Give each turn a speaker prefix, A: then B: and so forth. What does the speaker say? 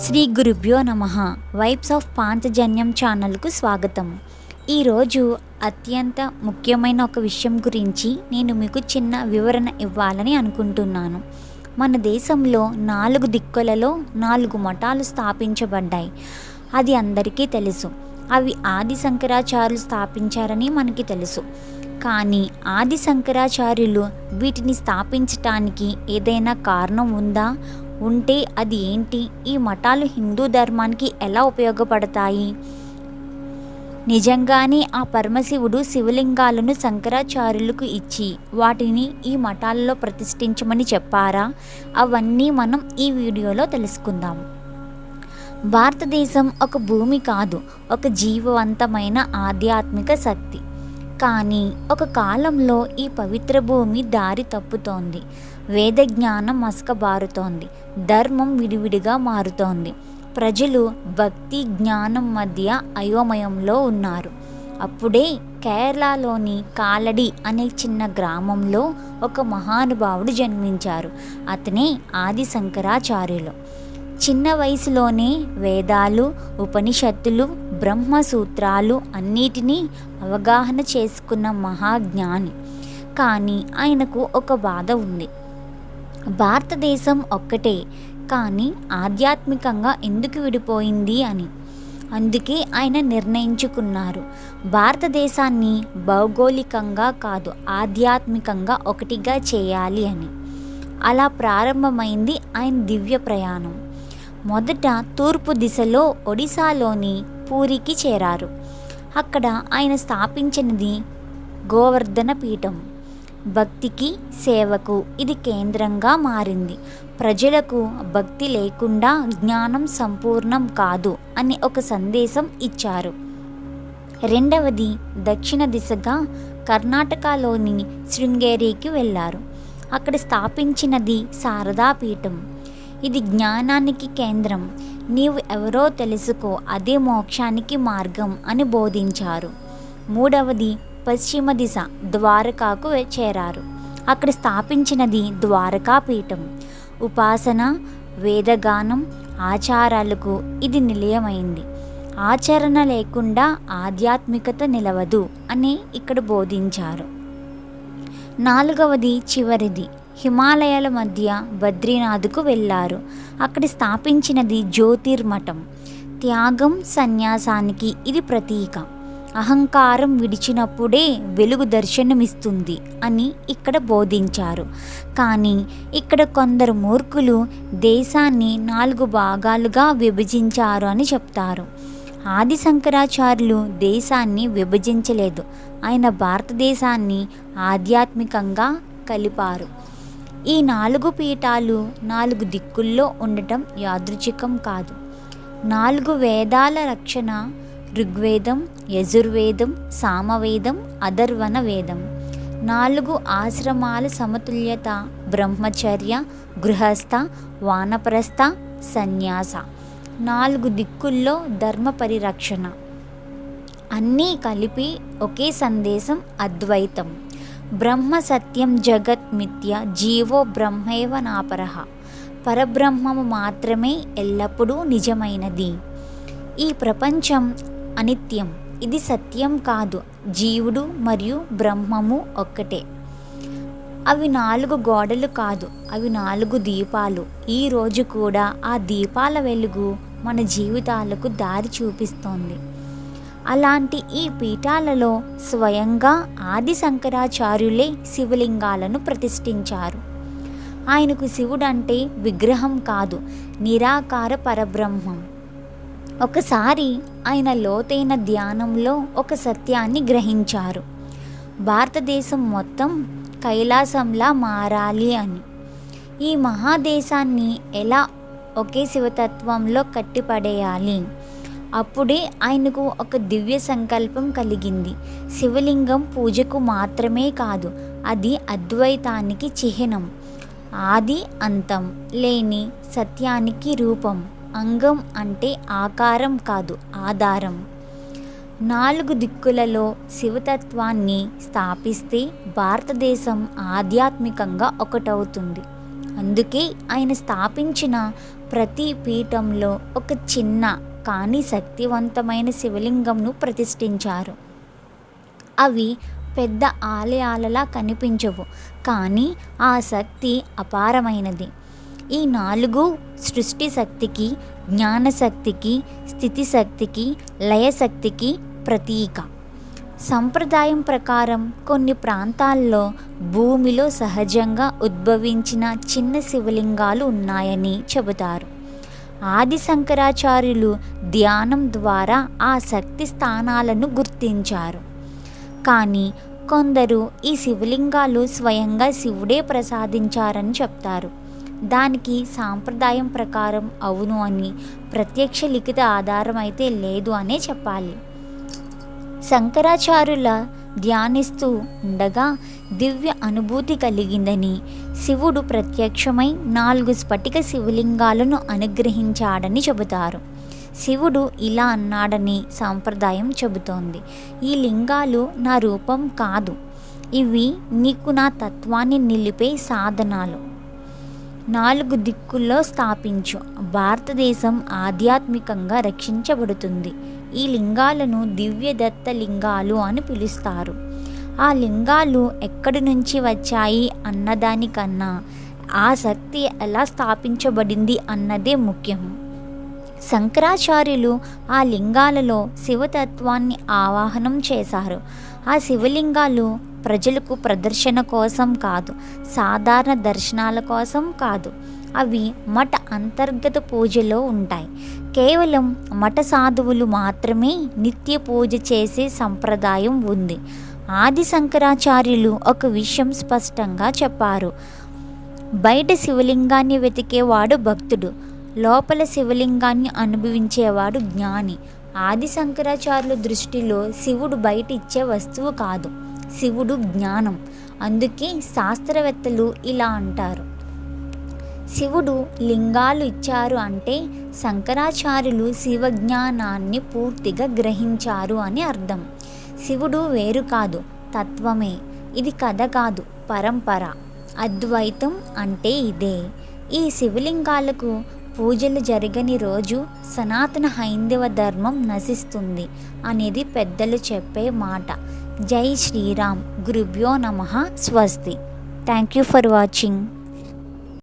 A: శ్రీ గురుభ్యో నమ. Vibes of Panchajanyam ఛానల్కు స్వాగతం. ఈరోజు అత్యంత ముఖ్యమైన ఒక విషయం గురించి నేను మీకు చిన్న వివరణ ఇవ్వాలని అనుకుంటున్నాను. మన దేశంలో నాలుగు దిక్కులలో నాలుగు మఠాలు స్థాపించబడ్డాయి. అది అందరికీ తెలుసు. అవి ఆది శంకరాచార్యులు స్థాపించారని మనకి తెలుసు. కానీ ఆది శంకరాచార్యులు వీటిని స్థాపించటానికి ఏదైనా కారణం ఉందా? ఉంటే అది ఏంటి? ఈ మఠాలు హిందూ ధర్మానికి ఎలా ఉపయోగపడతాయి? నిజంగానే ఆ పరమశివుడు శివలింగాలను శంకరాచార్యులకు ఇచ్చి వాటిని ఈ మఠాలలో ప్రతిష్ఠించమని చెప్పారా? అవన్నీ మనం ఈ వీడియోలో తెలుసుకుందాం. భారతదేశం ఒక భూమి కాదు ఒక జీవవంతమైన ఆధ్యాత్మిక శక్తి. కానీ ఒక కాలంలో ఈ పవిత్ర భూమి దారి తప్పుతోంది. వేద జ్ఞానం మసకబారుతోంది. ధర్మం విడివిడిగా మారుతోంది. ప్రజలు భక్తి జ్ఞానం మధ్య అయోమయంలో ఉన్నారు. అప్పుడే కేరళలోని కాలడి అనే చిన్న గ్రామంలో ఒక మహానుభావుడు జన్మించారు. అతనే ఆది శంకరాచార్యులు చిన్న వయసులోనే వేదాలు ఉపనిషత్తులు బ్రహ్మసూత్రాలు అన్నిటినీ అవగాహన చేసుకున్న మహాజ్ఞాని. కానీ ఆయనకు ఒక బాధ ఉంది. భారతదేశం ఒక్కటే కానీ ఆధ్యాత్మికంగా ఎందుకు విడిపోయింది అని. అందుకే ఆయన నిర్ణయించుకున్నారు. భారతదేశాన్ని భౌగోళికంగా కాదు ఆధ్యాత్మికంగా ఒకటిగా చేయాలి అని. అలా ప్రారంభమైంది ఆయన దివ్య ప్రయాణం. మొదట తూర్పు దిశలో ఒడిశాలోని పూరికి చేరారు. అక్కడ ఆయన స్థాపించినది గోవర్ధన పీఠం. భక్తికి సేవకు ఇది కేంద్రంగా మారింది. ప్రజలకు భక్తి లేకుండా జ్ఞానం సంపూర్ణం కాదు అని ఒక సందేశం ఇచ్చారు. రెండవది దక్షిణ దిశగా కర్ణాటకలోని శృంగేరికి వెళ్ళారు. అక్కడ స్థాపించినది శారదా పీఠం. ఇది జ్ఞానానికి కేంద్రం. నీవు ఎవరో తెలుసుకో అదే మోక్షానికి మార్గం అని బోధించారు. మూడవది పశ్చిమ దిశ ద్వారకాకు చేరారు. అక్కడ స్థాపించినది ద్వారకా పీఠం. ఉపాసన వేదగానం ఆచారాలకు ఇది నిలయమైంది. ఆచరణ లేకుండా ఆధ్యాత్మికత నిలవదు అని ఇక్కడ బోధించారు. నాలుగవది చివరిది. హిమాలయాల మధ్య బద్రీనాథ్కు వెళ్ళారు. అక్కడ స్థాపించినది జ్యోతిర్మఠం త్యాగం సన్యాసానికి ఇది ప్రతీక. అహంకారం విడిచినప్పుడే వెలుగు దర్శనమిస్తుంది అని ఇక్కడ బోధించారు. కానీ ఇక్కడ కొందరు మూర్ఖులు దేశాన్ని నాలుగు భాగాలుగా విభజించారు అని చెప్తారు. ఆది శంకరాచార్యులు దేశాన్ని విభజించలేదు. ఆయన భారతదేశాన్ని ఆధ్యాత్మికంగా కలిపారు. ఈ నాలుగు పీఠాలు నాలుగు దిక్కుల్లో ఉండటం యాదృచ్ఛికం కాదు. నాలుగు వేదాల రక్షణ ఋగ్వేదం యజుర్వేదం సామవేదం అధర్వణ వేదం నాలుగు ఆశ్రమాల సమతుల్యత బ్రహ్మచర్య గృహస్థ వానప్రస్థ సన్యాస. నాలుగు దిక్కుల్లో ధర్మ పరిరక్షణ. అన్నీ కలిపి ఒకే సందేశం అద్వైతం. బ్రహ్మ సత్యం జగత్ మిథ్య జీవో బ్రహ్మైవ నాపరహ పరబ్రహ్మము మాత్రమే ఎల్లప్పుడూ నిజమైనది. ఈ ప్రపంచం అనిత్యం. ఇది సత్యం కాదు. జీవుడు మరియు బ్రహ్మము ఒక్కటే. అవి నాలుగు గోడలు కాదు. అవి నాలుగు దీపాలు. ఈ రోజు కూడా ఆ దీపాల వెలుగు మన జీవితాలకు దారి చూపిస్తోంది. అలాంటి ఈ పీఠాలలో స్వయంగా ఆది శంకరాచార్యులే శివలింగాలను ప్రతిష్ఠించారు. ఆయనకు శివుడంటే విగ్రహం కాదు నిరాకార పరబ్రహ్మం. ఒకసారి ఆయన లోతైన ధ్యానంలో ఒక సత్యాన్ని గ్రహించారు. భారతదేశం మొత్తం కైలాసంలా మారాలి అని. ఈ మహాదేశాన్ని ఎలా ఒకే శివతత్వంలో కట్టిపడేయాలి? అప్పుడే ఆయనకు ఒక దివ్య సంకల్పం కలిగింది. శివలింగం పూజకు మాత్రమే కాదు అది అద్వైతానికి చిహ్నం. ఆది అంతం లేని సత్యానికి రూపం. అంగం అంటే ఆకారం కాదు ఆధారం. నాలుగు దిక్కులలో శివతత్వాన్ని స్థాపిస్తే భారతదేశం ఆధ్యాత్మికంగా ఒకటవుతుంది. అందుకే ఆయన స్థాపించిన ప్రతి పీఠంలో ఒక చిన్న కానీ శక్తివంతమైన శివలింగంను ప్రతిష్ఠించారు. అవి పెద్ద ఆలయాలలా కనిపించవు కానీ ఆ శక్తి అపారమైనది. ఈ నాలుగు సృష్టి శక్తికి జ్ఞానశక్తికి స్థితి శక్తికి లయశక్తికి ప్రతీక. సంప్రదాయం ప్రకారం కొన్ని ప్రాంతాల్లో భూమిలో సహజంగా ఉద్భవించిన చిన్న శివలింగాలు ఉన్నాయని చెబుతారు. ఆది శంకరాచార్యులు ధ్యానం ద్వారా ఆ శక్తి స్థానాలను గుర్తించారు. కానీ కొందరు ఈ శివలింగాలు స్వయంగా శివుడే ప్రసాదించారని చెప్తారు. దానికి సాంప్రదాయం ప్రకారం అవును అని ప్రత్యక్ష లిఖిత ఆధారం అయితే లేదు అనే చెప్పాలి. శంకరాచార్యుల ధ్యానిస్తూ ఉండగా దివ్య అనుభూతి కలిగిందని శివుడు ప్రత్యక్షమై నాలుగు స్ఫటిక శివలింగాలను అనుగ్రహించాడని చెబుతారు. శివుడు ఇలా అన్నాడని సాంప్రదాయం చెబుతోంది. ఈ లింగాలు నా రూపం కాదు. ఇవి నీకు నా తత్వాన్ని నిలిపే సాధనాలు. నాలుగు దిక్కుల్లో స్థాపించు. భారతదేశం ఆధ్యాత్మికంగా రక్షించబడుతుంది. ఈ లింగాలను దివ్యదత్త లింగాలు అని పిలుస్తారు. ఆ లింగాలు ఎక్కడి నుంచి వచ్చాయి అన్నదానికన్నా ఆ శక్తి ఎలా స్థాపించబడింది అన్నదే ముఖ్యం. శంకరాచార్యులు ఆ లింగాలలో శివతత్వాన్ని ఆవాహనం చేశారు. ఆ శివలింగాలు ప్రజలకు ప్రదర్శన కోసం కాదు సాధారణ దర్శనాల కోసం కాదు. అవి మఠ అంతర్గత పూజలో ఉంటాయి. కేవలం మఠ సాధువులు మాత్రమే నిత్య పూజ చేసే సంప్రదాయం ఉంది. ఆది శంకరాచార్యులు ఒక విషయం స్పష్టంగా చెప్పారు. బయట శివలింగాన్ని వెతికేవాడు భక్తుడు. లోపల శివలింగాన్ని అనుభవించేవాడు జ్ఞాని. ఆది శంకరాచార్యుల దృష్టిలో శివుడు బయట ఇచ్చే వస్తువు కాదు. శివుడు జ్ఞానం. అందుకే శాస్త్రవేత్తలు ఇలా అంటారు. శివుడు లింగాలు ఇచ్చారు అంటే శంకరాచార్యులు శివజ్ఞానాన్ని పూర్తిగా గ్రహించారు అని అర్థం. శివుడు వేరు కాదు తత్వమే. ఇది కథ కాదు పరంపర. అద్వైతం అంటే ఇదే. ఈ శివలింగాలకు పూజలు జరగని రోజు సనాతన హైందవ ధర్మం నశిస్తుంది అనేది పెద్దలు చెప్పే మాట. జై శ్రీరామ్. గురుభ్యో నమ. స్వస్తి. Thank you for watching